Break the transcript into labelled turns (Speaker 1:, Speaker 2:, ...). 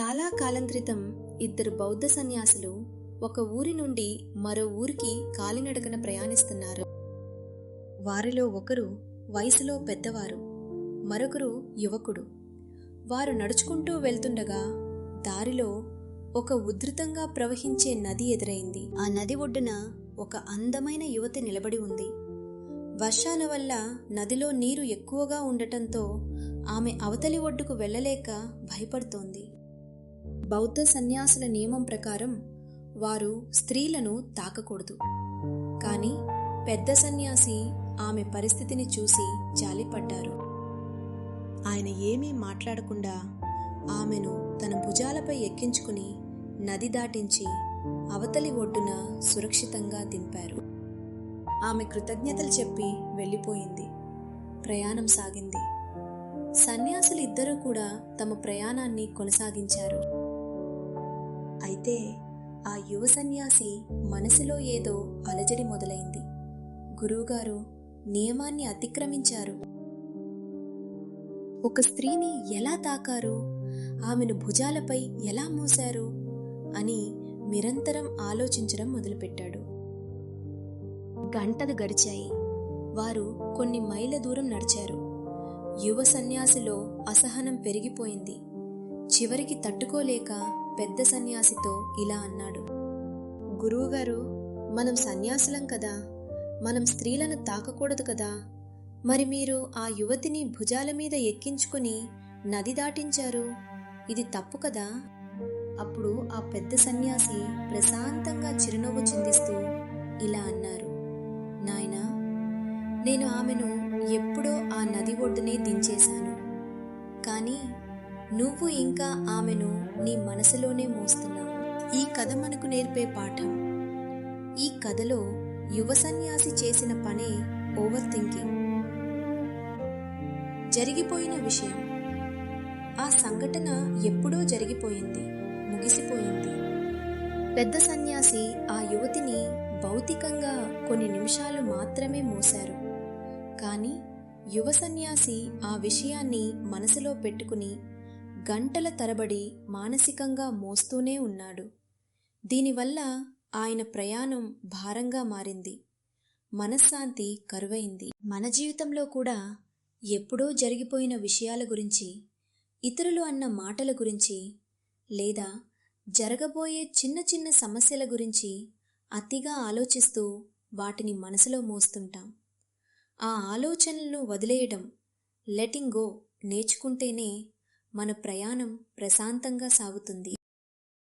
Speaker 1: చాలా కాలం క్రితం ఇద్దరు బౌద్ధ సన్యాసులు ఒక ఊరి నుండి మరో ఊరికి కాలినడకన ప్రయాణిస్తున్నారు. వారిలో ఒకరు వయసులో పెద్దవారు మరొకరు యువకుడు. వారు నడుచుకుంటూ వెళ్తుండగా దారిలో ఒక ఉధృతంగా ప్రవహించే నది ఎదురైంది. ఆ నది ఒడ్డున ఒక అందమైన యువతి నిలబడి ఉంది. వర్షాల వల్ల నదిలో నీరు ఎక్కువగా ఉండటంతో ఆమె అవతలి ఒడ్డుకు వెళ్ళలేక భయపడుతోంది. బౌద్ధ సన్యాసుల నియమం ప్రకారం వారు స్త్రీలను తాకకూడదు. కానీ పెద్ద సన్యాసి ఆమె పరిస్థితిని చూసి జాలిపడ్డారు. ఆయన ఏమీ మాట్లాడకుండా ఆమెను తన భుజాలపై ఎక్కించుకుని నది దాటించి అవతలి ఒడ్డున సురక్షితంగా దింపారు. ఆమె కృతజ్ఞతలు చెప్పి వెళ్ళిపోయింది. ప్రయాణం సాగింది. సన్యాసులు ఇద్దరూ కూడా తమ ప్రయాణాన్ని కొనసాగించారు. అయితే ఆ యువ సన్యాసి మనసులో ఏదో అలజడి మొదలైంది. గురువుగారు నియమాన్ని అతిక్రమించారు. ఒక స్త్రీని ఎలా తాకారు? ఆమెను భుజాలపై ఎలా మోశారు? అని నిరంతరం ఆలోచించడం మొదలుపెట్టాడు. గంటలు గడిచాయి. వారు కొన్ని మైళ్ళ దూరం నడిచారు. యువ సన్యాసిలో అసహనం పెరిగిపోయింది. చివరికి తట్టుకోలేక పెద్ద సన్యాసితో ఇలా అన్నాడు. గురువుగారు మనం సన్యాసులం కదా? మనం స్త్రీలను తాకకూడదు కదా? మరి మీరు ఆ యువతిని భుజాల మీద ఎక్కించుకుని నది దాటించారు? ఇది తప్పు కదా? అప్పుడు ఆ పెద్ద సన్యాసి ప్రశాంతంగా చిరునవ్వు చిందిస్తూ ఇలా అన్నారు. నాయనా నేను ఆమెను ఎప్పుడో ఆ నది ఒడ్డునే దించేశాను. కానీ నువ్వు ఇంకా ఆమెను నీ మనసులోనే మోస్తున్నావు. ఈ కథ మనకు నేర్పే పాఠం. ఈ కథలో యువ సన్యాసి చేసిన పనే ఓవర్ థింకింగ్ జరిగిపోయిన విషయం. ఆ సంఘటన ఎప్పుడో జరిగిపోయింది ముగిసిపోయింది. పెద్ద సన్యాసి ఆ యువతిని భౌతికంగా కొన్ని నిమిషాలు మాత్రమే మోశారు. కానీ యువ సన్యాసి ఆ విషయాన్ని మనసులో పెట్టుకుని గంటల తరబడి మానసికంగా మోస్తూనే ఉన్నాడు. దీనివల్ల ఆయన ప్రయాణం భారంగా మారింది. మనశ్శాంతి కరువైంది. మన జీవితంలో కూడా ఎప్పుడో జరిగిపోయిన విషయాల గురించి ఇతరులు అన్న మాటల గురించి లేదా జరగబోయే చిన్న చిన్న సమస్యల గురించి అతిగా ఆలోచిస్తూ వాటిని మనసులో మోస్తుంటాం. ఆ ఆలోచనలను వదిలేయడం లెటింగ్ గో నేర్చుకుంటేనే మన ప్రయాణం ప్రశాంతంగా సాగుతుంది.